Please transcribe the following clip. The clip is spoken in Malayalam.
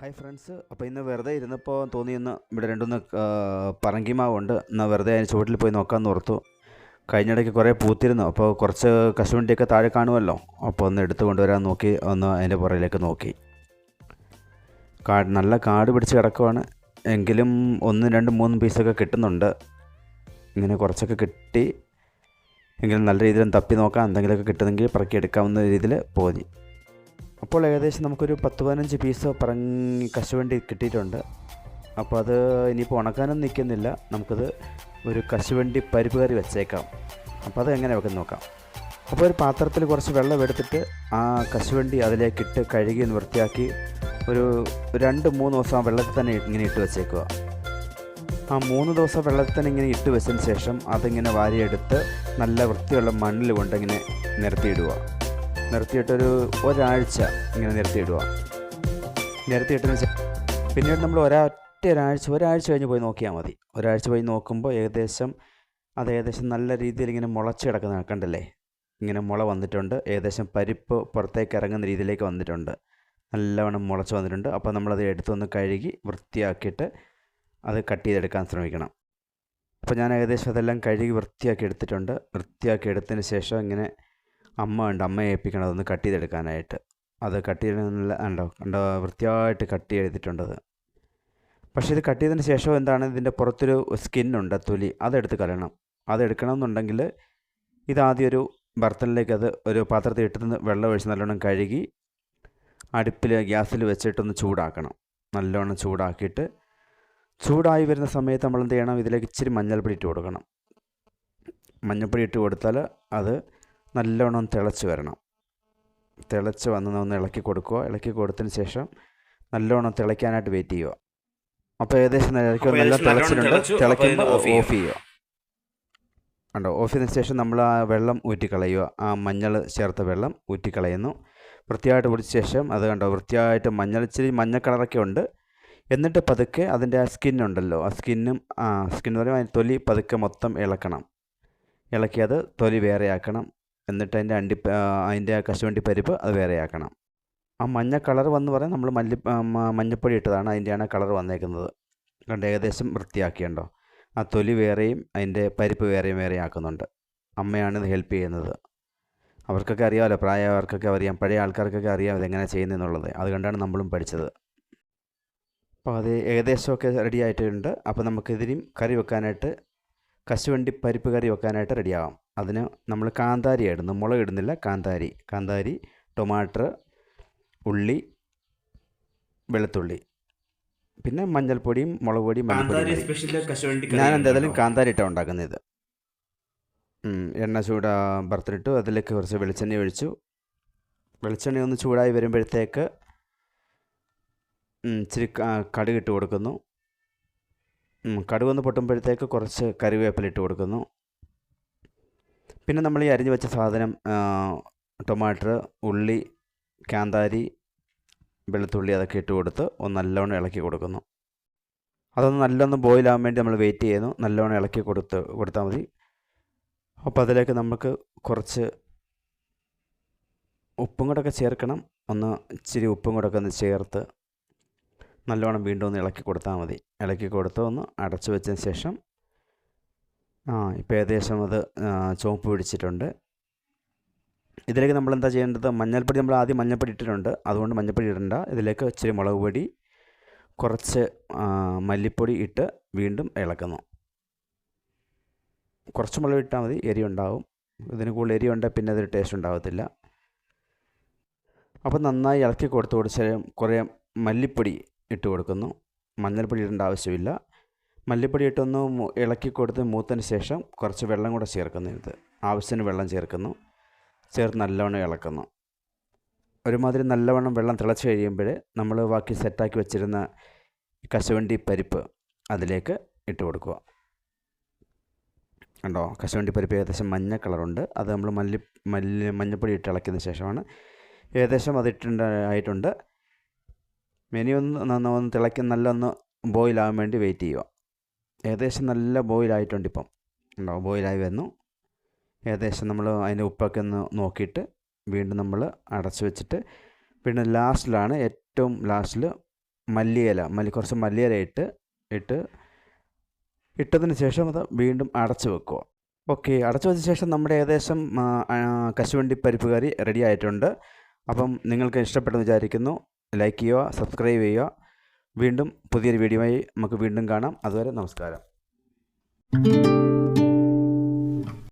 ഹായ് ഫ്രണ്ട്സ് അപ്പോൾ ഇന്ന് വെറുതെ ഇരുന്നപ്പോൾ തോന്നിയെന്ന് ഇവിടെ രണ്ടൊന്ന് പറങ്കിമാവുണ്ട് എന്നാൽ വെറുതെ അതിന് ചുവട്ടിൽ പോയി നോക്കാമെന്ന് ഓർത്തു. കഴിഞ്ഞിടയ്ക്ക് കുറേ പൂത്തിരുന്നു. അപ്പോൾ കുറച്ച് കശുവണ്ടിയൊക്കെ താഴെ കാണുമല്ലോ? അപ്പോൾ ഒന്ന് എടുത്തു കൊണ്ടുവരാൻ നോക്കി. ഒന്ന് അതിന്റെ പുറകിലേക്ക് നോക്കി. കാട് നല്ല കാട് പിടിച്ച് കിടക്കുവാണ്. എങ്കിലും ഒന്ന് രണ്ട് മൂന്ന് പീസൊക്കെ കിട്ടുന്നുണ്ട്. ഇങ്ങനെ കുറച്ചൊക്കെ കിട്ടി. എങ്കിലും നല്ല രീതിയിൽ തപ്പി നോക്കാം. എന്തെങ്കിലുമൊക്കെ കിട്ടുന്നെങ്കിൽ പറക്കി എടുക്കാവുന്ന രീതിയിൽ പോയി. അപ്പോൾ ഏകദേശം നമുക്കൊരു പത്ത് പതിനഞ്ച് പീസ് പറങ്ങി കശുവണ്ടി കിട്ടിയിട്ടുണ്ട്. അപ്പോൾ അത് ഇനിയിപ്പോൾ ഉണക്കാനൊന്നും നിൽക്കുന്നില്ല. നമുക്കത് ഒരു കശുവണ്ടി പരിപ്പ് കറി വെച്ചേക്കാം. അപ്പോൾ അത് എങ്ങനെ വെക്കുന്ന നോക്കാം. അപ്പോൾ ഒരു പാത്രത്തിൽ കുറച്ച് വെള്ളം എടുത്തിട്ട് ആ കശുവണ്ടി അതിലേക്ക് ഇട്ട് കഴുകി വൃത്തിയാക്കി ഒരു രണ്ട് മൂന്ന് ദിവസം ആ വെള്ളത്തിൽ തന്നെ ഇങ്ങനെ ഇട്ട് വെച്ചേക്കുക. ആ മൂന്ന് ദിവസം വെള്ളത്തിൽ തന്നെ ഇങ്ങനെ ഇട്ട് വെച്ചതിന് ശേഷം അതിങ്ങനെ വാരിയെടുത്ത് നല്ല വൃത്തിയുള്ള മണ്ണിൽ കൊണ്ടിങ്ങനെ നിരത്തിയിടുക. നിർത്തിയിട്ടൊരു ഒരാഴ്ച ഇങ്ങനെ നിർത്തിയിടുക നിർത്തിയിട്ടതിന് ശേഷം പിന്നീട് നമ്മൾ ഒരൊറ്റ ഒരാഴ്ച ഒരാഴ്ച കഴിഞ്ഞ് പോയി നോക്കിയാൽ മതി. ഒരാഴ്ച പോയി നോക്കുമ്പോൾ ഏകദേശം അത് ഏകദേശം നല്ല രീതിയിൽ ഇങ്ങനെ മുളച്ച് കിടക്കുന്ന കണ്ടല്ലേ? ഇങ്ങനെ മുള വന്നിട്ടുണ്ട്. ഏകദേശം പരിപ്പ് പുറത്തേക്ക് ഇറങ്ങുന്ന രീതിയിലേക്ക് വന്നിട്ടുണ്ട്. നല്ലവണ്ണം മുളച്ച് വന്നിട്ടുണ്ട്. അപ്പോൾ നമ്മളത് എടുത്തൊന്ന് കഴുകി വൃത്തിയാക്കിയിട്ട് അത് കട്ട് ചെയ്തെടുക്കാൻ ശ്രമിക്കണം. അപ്പോൾ ഞാൻ ഏകദേശം അതെല്ലാം കഴുകി വൃത്തിയാക്കി എടുത്തിട്ടുണ്ട്. വൃത്തിയാക്കി എടുത്തതിന് ശേഷം ഇങ്ങനെ അമ്മ ഉണ്ട് അമ്മയെ ഏൽപ്പിക്കണം. അതൊന്ന് കട്ട് ചെയ്തെടുക്കാനായിട്ട്. അത് കട്ട് ചെയ്യണമെന്നില്ല ഉണ്ടോ കണ്ടോ? വൃത്തിയായിട്ട് കട്ട് ചെയ്തിട്ടുണ്ടത് പക്ഷേ ഇത് കട്ട് ചെയ്തതിന് ശേഷം എന്താണ്? ഇതിന്റെ പുറത്തൊരു സ്കിന്നുണ്ട് തൊലി. അതെടുത്ത് കളയണം അതെടുക്കണം എന്നുണ്ടെങ്കിൽ ഇതാദ്യം ഒരു ബർത്തനിലേക്ക് അത് ഒരു പാത്രത്തിൽ ഇട്ടിരുന്ന് വെള്ളം ഒഴിച്ച് നല്ലോണം കഴുകി അടുപ്പിൽ ഗ്യാസിൽ വെച്ചിട്ടൊന്ന് ചൂടാക്കണം. നല്ലോണം ചൂടാക്കിയിട്ട് ചൂടായി വരുന്ന സമയത്ത് നമ്മൾ എന്ത് ചെയ്യണം? ഇതിലേക്ക് ഇച്ചിരി മഞ്ഞൾപ്പൊടി ഇട്ട് കൊടുക്കണം. മഞ്ഞൾപ്പൊടി ഇട്ട് കൊടുത്താൽ അത് നല്ലോണം തിളച്ച് വരണം. തിളച്ച് വന്ന് ഒന്ന് ഇളക്കി കൊടുക്കുക. ഇളക്കി കൊടുത്തതിന് ശേഷം നല്ലോണം തിളയ്ക്കാനായിട്ട് വെയിറ്റ് ചെയ്യുക. അപ്പോൾ ഏകദേശം ഇളക്കി നല്ല തിളച്ചിട്ടുണ്ട്. തിളയ്ക്കുമ്പോൾ ഓഫ് ചെയ്യുക. ഉണ്ടോ ഓഫ് ചെയ്തതിന് ശേഷം നമ്മൾ ആ വെള്ളം ഊറ്റിക്കളയുക. ആ മഞ്ഞൾ ചേർത്ത വെള്ളം ഊറ്റിക്കളയുന്നു. വൃത്തിയായിട്ട് പൊടിച്ച ശേഷം അത് കണ്ടോ? വൃത്തിയായിട്ട് മഞ്ഞൾ ഇച്ചിരി മഞ്ഞ കളറൊക്കെ ഉണ്ട്. എന്നിട്ട് പതുക്കെ അതിന്റെ ആ സ്കിന്നുണ്ടല്ലോ ആ സ്കിന്നും ആ സ്കിൻ എന്ന് പറയുമ്പോൾ അതിന്റെ തൊലി പതുക്കെ മൊത്തം ഇളക്കണം. ഇളക്കി അത് തൊലി വേറെയാക്കണം. എന്നിട്ട് അതിന്റെ അണ്ടി അതിന്റെ ആ കശുവണ്ടി പരിപ്പ് അത് വേറെയാക്കണം. ആ മഞ്ഞ കളർ വന്ന് പറയാൻ നമ്മൾ മല്ലി മഞ്ഞപ്പൊടി ഇട്ടതാണ് അതിന്റെയാണ് കളർ വന്നേക്കുന്നത്. കണ്ട് ഏകദേശം വൃത്തിയാക്കിയുണ്ടോ? ആ തൊലി വേറെയും അതിന്റെ പരിപ്പ് വേറെയും വേറെയും ആക്കുന്നുണ്ട്. അമ്മയാണ് ഇത് ഹെൽപ്പ് ചെയ്യുന്നത്. അവർക്കൊക്കെ അറിയാമല്ലോ പ്രായമായവർക്കൊക്കെ അറിയാം പഴയ ആൾക്കാർക്കൊക്കെ അറിയാം ഇതെങ്ങനെ ചെയ്യുന്നതെന്നുള്ളത്. അതുകൊണ്ടാണ് നമ്മളും പഠിച്ചത്. അപ്പോൾ അത് ഏകദേശമൊക്കെ റെഡി ആയിട്ടുണ്ട്. അപ്പോൾ നമുക്കിതിനും കറി വെക്കാനായിട്ട് കശുവണ്ടി പരിപ്പ് കറി വെക്കാനായിട്ട് റെഡിയാവാം. അതിന് നമ്മൾ കാന്താരി ഇടുന്നു. മുളക് ഇടുന്നില്ല. കാന്താരി. കാന്താരി ടൊമാറ്റർ ഉള്ളി വെളുത്തുള്ളി. പിന്നെ മഞ്ഞൾപ്പൊടിയും മുളക് പൊടിയും കശുവണ്ടി ഞാൻ എന്തായാലും കാന്താരി ഇട്ടാണ് ഉണ്ടാക്കുന്നത് ഇത്. എണ്ണ ചൂടാ ബർത്തിലിട്ടു അതിലേക്ക് കുറച്ച് വെളിച്ചെണ്ണ ഒഴിച്ചു. വെളിച്ചെണ്ണ ഒന്ന് ചൂടായി വരുമ്പോഴത്തേക്ക് ഇച്ചിരി കടുക് ഇട്ട് കൊടുക്കുന്നു. കടുക് ഒന്ന് പൊട്ടുമ്പോഴത്തേക്ക് കുറച്ച് കറിവേപ്പില ഇട്ട് കൊടുക്കുന്നു. പിന്നെ നമ്മൾ ഈ അരിഞ്ഞു വെച്ച സാധനം ടൊമാറ്റർ ഉള്ളി കാന്താരി വെളുത്തുള്ളി അതൊക്കെ ഇട്ട് കൊടുത്ത് ഒന്ന് നല്ലോണം ഇളക്കി കൊടുക്കുന്നു. അതൊന്ന് നല്ലൊന്ന് ബോയിലാകാൻ വേണ്ടി നമ്മൾ വെയിറ്റ് ചെയ്യുന്നു. നല്ലോണം ഇളക്കി കൊടുത്ത് കൊടുത്താൽ മതി. അപ്പോൾ അതിലേക്ക് നമുക്ക് കുറച്ച് ഉപ്പും കൂടെ ഒക്കെ ചേർക്കണം. ഒന്ന് ഇച്ചിരി ഉപ്പും കൂടെ ഒക്കെ ഒന്ന് ചേർത്ത് നല്ലോണം വീണ്ടും ഒന്ന് ഇളക്കി കൊടുത്താൽ മതി. ഇളക്കി കൊടുത്ത് ഒന്ന് അടച്ചു വെച്ചതിന് ശേഷം ആ ഇപ്പോൾ ഏകദേശം അത് ചുവപ്പ് പിടിച്ചിട്ടുണ്ട്. ഇതിലേക്ക് നമ്മൾ എന്താ ചെയ്യേണ്ടത്? മഞ്ഞൾപ്പൊടി നമ്മൾ ആദ്യം മഞ്ഞൾപ്പൊടി ഇട്ടിട്ടുണ്ട്. അതുകൊണ്ട് മഞ്ഞൾപ്പൊടി ഇടണ്ട. ഇതിലേക്ക് ഇച്ചിരി മുളക് പൊടി കുറച്ച് മല്ലിപ്പൊടി ഇട്ട് വീണ്ടും ഇളക്കുന്നു. കുറച്ച് മുളക് ഇട്ടാൽ മതി എരി ഉണ്ടാവും. ഇതിന് കൂടുതൽ എരി ഉണ്ടെങ്കിൽ പിന്നെ അതൊരു ടേസ്റ്റ് ഉണ്ടാകത്തില്ല അപ്പോൾ നന്നായി ഇളക്കി കൊടുത്ത് കൊടുത്ത് കുറേ മല്ലിപ്പൊടി ഇട്ട് കൊടുക്കുന്നു. മഞ്ഞൾപ്പൊടി ഇടേണ്ട ആവശ്യമില്ല. മല്ലിപ്പൊടി ഇട്ടൊന്ന് ഇളക്കി കൊടുത്ത് മൂത്തതിന് ശേഷം കുറച്ച് വെള്ളം കൂടെ ചേർക്കുന്നു ഇത് ആവശ്യത്തിന് വെള്ളം ചേർക്കുന്നു. ചേർത്ത് നല്ലവണ്ണം ഇളക്കുന്നു. ഒരുമാതിരി നല്ലവണ്ണം വെള്ളം തിളച്ച് കഴിയുമ്പോൾ നമ്മൾ ബാക്കി സെറ്റാക്കി വെച്ചിരുന്ന കശുവണ്ടി പരിപ്പ് അതിലേക്ക് ഇട്ട് കൊടുക്കുക. കണ്ടോ? കശുവണ്ടി പരിപ്പ് ഏകദേശം മഞ്ഞ കളറുണ്ട്. അത് നമ്മൾ മല്ലി മല്ലി മഞ്ഞപ്പൊടി ഇട്ട് ഇളക്കിയതിന് ശേഷമാണ് ഏകദേശം അത് ഇട്ടുണ്ട് ആയിട്ടുണ്ട്. മെനി ഒന്ന് ഒന്ന് തിളക്കി നല്ല ഒന്ന് ബോയിലാകാൻ വേണ്ടി വെയിറ്റ് ചെയ്യുക. ഏകദേശം നല്ല ബോയിലായിട്ടുണ്ട് ഇപ്പം. ഉണ്ടാവും ബോയിലായി വന്നു. ഏകദേശം നമ്മൾ അതിന്റെ ഉപ്പൊക്കെ ഒന്ന് നോക്കിയിട്ട് വീണ്ടും നമ്മൾ അടച്ചു വെച്ചിട്ട് പിന്നെ ലാസ്റ്റിലാണ് ഏറ്റവും ലാസ്റ്റിൽ മല്ലിയില മല്ലി കുറച്ച് മല്ലിയില ഇട്ട് ഇട്ട് ഇട്ടതിന് ശേഷം അത് വീണ്ടും അടച്ചു വെക്കുക. ഓക്കെ അടച്ചു വെച്ച ശേഷം നമ്മുടെ ഏകദേശം കശുവണ്ടി പരിപ്പ് കറി റെഡി ആയിട്ടുണ്ട്. അപ്പം നിങ്ങൾക്ക് ഇഷ്ടപ്പെട്ടെന്ന് വിചാരിക്കുന്നു. ലൈക്ക് ചെയ്യുക സബ്സ്ക്രൈബ് ചെയ്യുക. വീണ്ടും പുതിയൊരു വീഡിയോയുമായി നമുക്ക് വീണ്ടും കാണാം. അതുവരെ നമസ്കാരം.